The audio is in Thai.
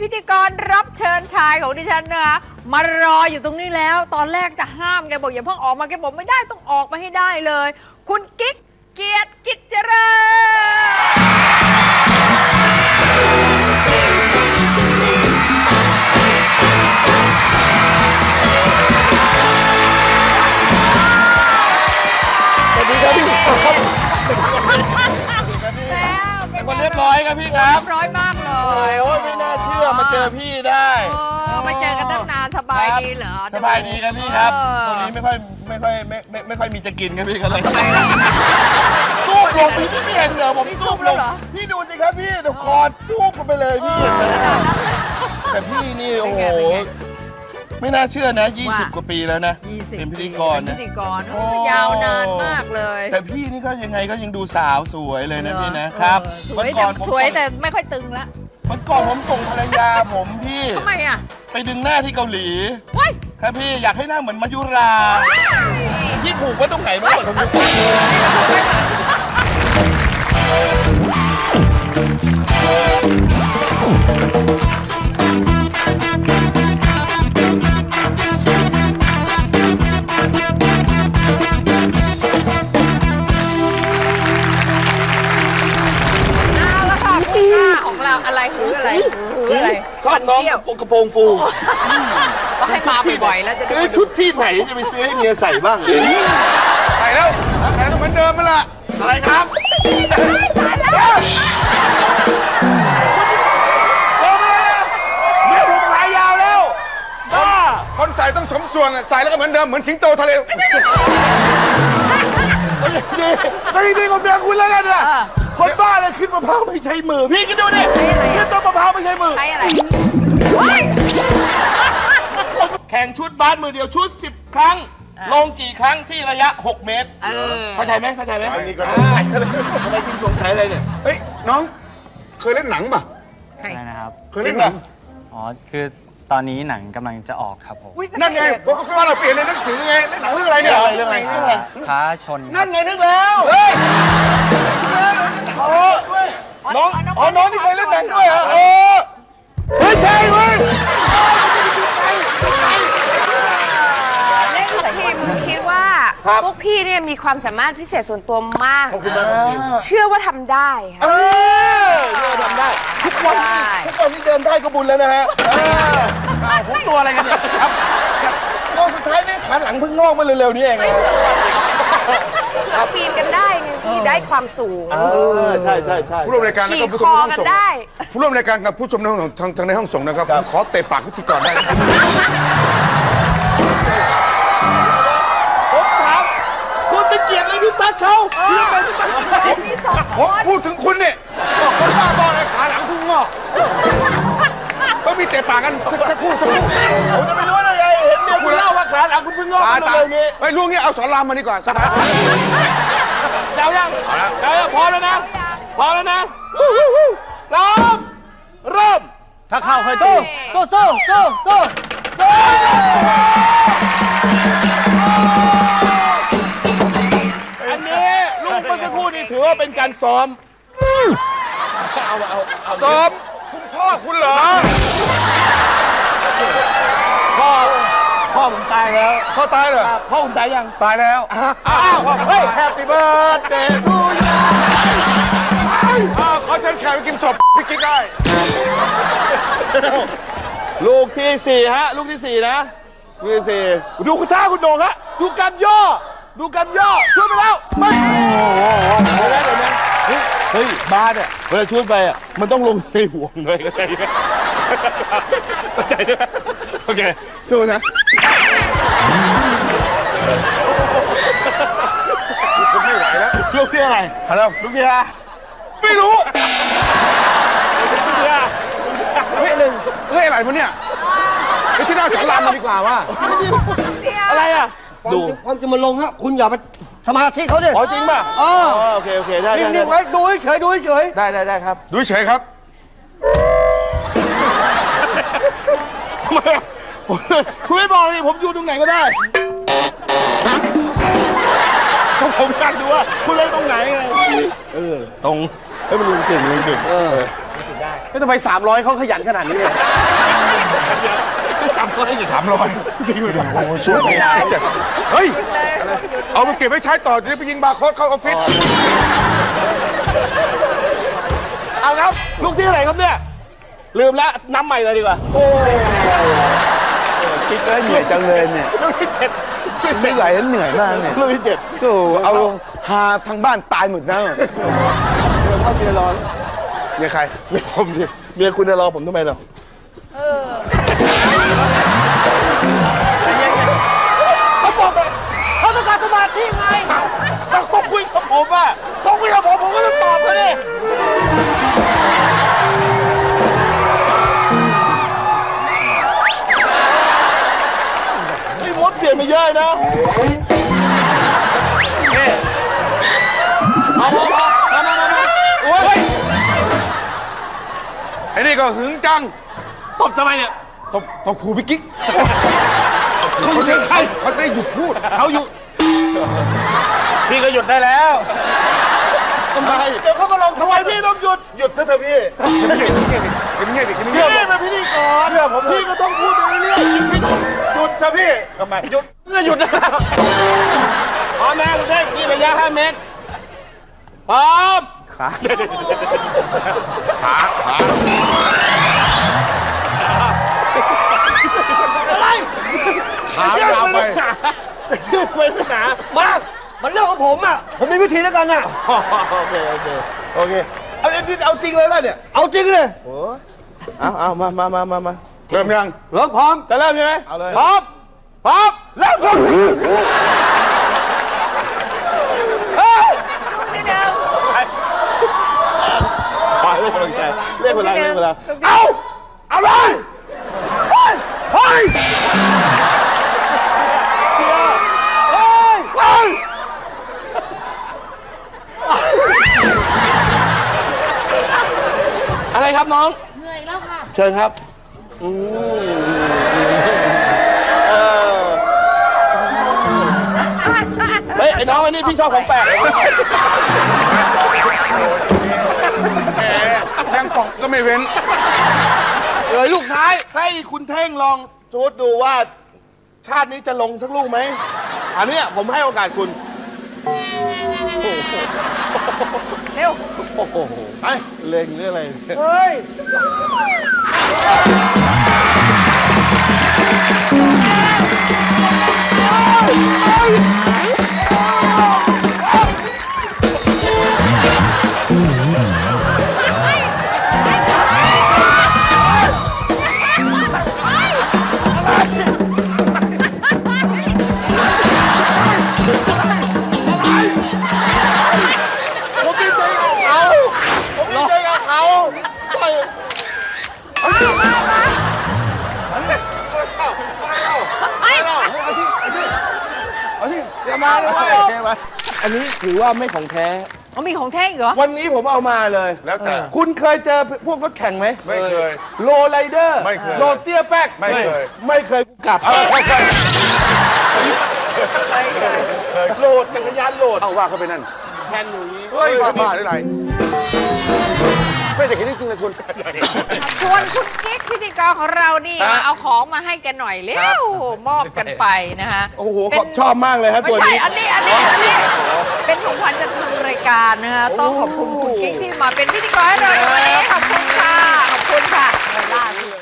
พิธีกรรับเชิญชายของดิฉันนะคะมารออยู่ตรงนี้แล้ว ตอนแรกจะห้ามแกบอกอย่าเพิ่งออกมาแกบอกไม่ได้ต้องออกมาให้ได้เลย คุณกิ๊กเกียรติกิจเจริญานสบายดีเหรอสบายดีครับพี่ครับเออตรงนี้ไม่ค่อยไม่ค่อยไม่ไม่ไม่ค่อยมีจะกินครับพี่ก็เลยไปแล้วสู้ลงพี่พี่ไม่เห็นเหรอผมนี่สู้ซูบแล้ลวงเหรอพี่ดูสิครับพี่เดี๋ยวคอสู้กันไปเลยพี่แต่พี่นี่โอ้โหเป็นไงไม่น่าเชื่อนะว่า20 กว่าปีแล้วนะ20เป็นพิธีกรเป็นนะพิธีกรโอ้ยาวนานมากเลย แต่พี่นี่ก็ยังไงก็ยังดูสาวสวยเลยนะพี่นะเออครับ สวยวันแต่ก่อนผมสวยส่งแต่ไม่ค่อยตึงละ วันก่อนผมส่งภรรยาผมพี่ ทำไมอะไปดึงหน้าที่เกาหลีว้ายครับพี่อยากให้หน้าเหมือนมายุรา พี่ผูกไว้ตรงไหนบ้างผมดู เราอะไรคืออะไรคืออะไรชอบน้องเที่ยวกระโปรงฟูต้องให้มาบ่อยๆแล้วจะได้ซื้อชุดที่ไหนจะไปซื้อให้เมียใส่บ้างใส่แล้วใส่แล้วเหมือนเดิมมาละอะไรครับโอ้ไม่ได้เลยเมียผมขายยาวแล้วบ้าคนใส่ต้องสมส่วนอะใส่แล้วก็เหมือนเดิมเหมือนสิงโตทะเลก็ยังดีก็ยังดีกว่าเมียคุณแล้วกันนะ คนบ้าเลยขึ้นมะพร้าวไม่ใช้มือ พี่คิดดูดิขึ้นต้นมะพร้าวไม่ใช้มือ ใช้อะไรว้ายแข่งชุดบาสมือเดียวชุด 10 ครั้ง ลงกี่ครั้งที่ระยะ 6 เมตร เออเข้าใจไหมเข้าใจไหมอันนี้ก็อ่าทำไมคุณสงสัยอะไรเนี่ย เฮ้ย น้องเคยเล่นหนังป่ะ อะไรนะครับ เคยเล่นหนัง อ๋อ คือตอนนี้หนังกำลังจะออกครับผมอุ๊ยนั่นไงผมก็ว่าเราเปลี่ยนในหนังสือไงเล่นหนังเรื่องอะไรเนี่ยเรื่องอะไรเรื่องอะไรท้าชน นั่นไงนึกแล้ว เฮ้ย โอ้น้องอ๋อน้องที่เคยเล่นหนังด้วยเหรอโอ้เฮ้ยใช่เว้ยพี่มึงคิดว่าครับพวกพี่เนี่ยมีความสามารถพิเศษส่วนตัวมาก ขอบคุณมากครับพี่เชื่อว่าทำได้ค่ะ เออเนี่ยทำได้ ทุกวันนี้ทุกวันนี้เดินได้ก็บุญแล้วนะฮะเอออ้าวผมตัวอะไรกันเนี่ยครับตัวสุดท้ายนี่ขาหลังเพิ่งงอกมาเร็วๆนี้เองนะ เราปีนกันได้ไงพี่ได้ความสูงเออใช่ใช่ใช่ ผู้ร่วมรายการขี่แล้วก็ผู้คชมอในห้องกันส่งได้ ผู้ร่วมรายการกับผู้ชมในห้องส่งทางทางในห้องส่งนะครับผมขอเตะปากพิธีกรได้นะครับผมถามคุณไปเกลียดอะไรพี่ตั๊กเขาเรื่องอะไรพี่ตั๊กผมพูดถึงคุณเนี่ยคนบ้าบอเลยขาหลังพุ่งงอกต้องมีเตะปากกันสักครู่สักครู่ผมจะไม่รู้าว่าขาหลังคุณเพิ่งงอกตายมาตายเร็วๆนี้ไอ้ลูกเนี่ยเอาสอนรามมาดีกว่าสบาย เจ้ายังเจ้ายังพร้อมแล้วนะพร้อมแล้วนะพร้อมเริ่ม ถ้าเข้าใครโต้โต้โต้โต้โต้อันนี้ลูกเมื่อสักครู่นี้ถือว่าเป็นการซ้อม เอาเอาเอาซ้อมคุณพ่อคุณเหรอพ่อ ผมตายแล้วพ่อตายเหรอพ่อผมตายยังตายแล้วอ้าวเฮ้ยแฮปปี้เบิร์ดเดย์ทูยอ้าวขอเชิญแขกไปกินศพพี่กิ๊กได้ ลูกที่สี่ฮะ ลูกที่สี่นะลูกที่สี่ดูคุณท่าคุณโหนงฮะ ดูการย่อ ดูการย่อช่วยไปแล้วไม่เดี๋ยวนะเดี๋ยวนะเฮ้ยเฮ้ยบาสอะเวลาช่วยไปอะมันต้องลงในห่วงเลยเข้าใจไหมเข้าใจไหมโอเคสู้นะ ผมไม่ไหวแล้วลูกที่อะไรฮัลโหลลูกที่อะไรไม่รู้ลูกที่อะไรเฮ้ยเฮ้ยอะไรวะเนี่ยไปที่หน้าสอนรามมาดีกว่าว่า อะไรอะ ดู ความจริงมันลงฮะคุณอย่าไปสมาธิเขาดิอ๋อจริงป่ะอ๋อโอเคโอเคได้ได้นิ่งๆไว้ดูเฉยๆดูเฉยได้ได้ได้ครับ ดูเฉยครับทำไมอะ ผมคุณไม่บอกนี่ผมอยู่ตรงไหนก็ได้ผมอยากดูว่าคุณเล่นตรงไหนไงเออตรงเฮ้ยมันลุงเก่งลุงเก่งเออไม่ทำไมสามร้อยเขาขยันขนาดนี้เลยสามร้อยสามร้อยโอ้โหช่วยเฮ้ยเอาไปเก็บไว้ใช้ต่อเดี๋ยวไปยิงบาร์โค้ดเข้าออฟฟิศเอาครับลูกที่เท่าไหร่ครับเนี่ยลืมแล้วน้ำใหม่เลยดีกว่า คิดแล้วเหนื่อยจังเลยเนี่ยลูกที่เจ็ดไม่ไหวแล้วเหนื่อยมากเนี่ยลูกที่เจ็ดโอ้โหเอาลงหาทางบ้านตายหมดแล้วเข้าเมียรอเมียใครเมียผมเนี่ยเมียคุณจะรอผมทำไมเหรอเขาบอกไปเขาต้องการสมาธิไงเขาคุยกับผมอะเขาคุยกับผมผมก็ต้องตอบเขาดิ นมาเยอะนะนี่เอาเอาเอามามามามาโอ้ยไอ้นี่ก็หึงจัง ตบทำไมเนี่ยตบตบครูพี่กิ๊กเขาหยุดใครเขาได้หยุดพูดเขาหยุด พี่ก็หยุดได้แล้ว ทำไมเดี๋ยวเขามาลงทำไมพี่ต้องหยุด หยุดเถอะเถอะพี่เป็นเงียบอีกเป็นพี่เงียบเป็นพิธีกรเชื่อผมพี่ก็ต้องพูดไปเรื่อยๆหยุดพี่หยุดเถอะพี่ทำไมหยุดก็หยุดนะพร้อมนะคุณเด็กนี่ระยะ 5 เมตรพร้อมขาขาอะไรขายาวไปยืดไปไม่หนามา มันเรื่องของผมอะ ผมมีวิธีแล้วกันอะ โอเค โอเค โอเค เอาเอาเอาจริงเลยป่ะเนี่ยเอาจริงเลย โอ้เอาเอามามามามามาเริ่มยังเลิกพร้อม จะเริ่มใช่ไหมเอาเลยพร้อมพร้อมเริ่มครับเฮ้ยนิดนึงไปเรียกกำลังใจเรียกเวลาเรียกเวลาเอา เอาเลยเฮ้ยเฮ้ย อะไรครับน้อง เหนื่อยแล้วค่ะ เชิญครับอืมเออเฮ้ยไอ้น้องไอ้นี่พี่ชอบของแปลกแหมแทงป่องก็ไม่เว้น เลยลูกท้ายให้คุณเท่งลองจูดดูว่า ชาตินี้จะลงสักลูกไหม อันเนี้ยผมให้โอกาสคุณ เร็ว โอ้โหไปเล็งหรืออะไร เฮ้ย มาเลยอันนี้ถือว่าไม่ของแท้ เอามีของแท้อีกเหรอ วันนี้ผมเอามาเลย แล้วแต่ คุณเคยเจอพวกรถแข่งไหมไม่เคย โลไรเดอร์ ไม่เคย โลเตี้ยแป๊ก ไม่เคย ไม่เคยกูกลับเออไม่เคยโหลดจักรยานโหลด เอาว่าเขาไปนั่นแทนอยู่นี้เฮ้ยบ้าบ้าได้ไร ไม่จะเห็นจริงๆเลยคุณส่วนคุณกิ๊กพิธีกรของเรานี่ฮะมาเอาของมาให้แกหน่อยเร็วมอบกันไปนะฮะโอ้โหเป็นชอบมากเลยฮะไม่ตัวใช่นี้ อันนี้อันนี้อันนี้เป็นของขวัญจากทางรายการนะฮะต้องขอบคุณคุณกิ๊กที่มาเป็นพิธีกรให้เราในวันนี้ขอบคุณค่ะขอบคุณค่ะ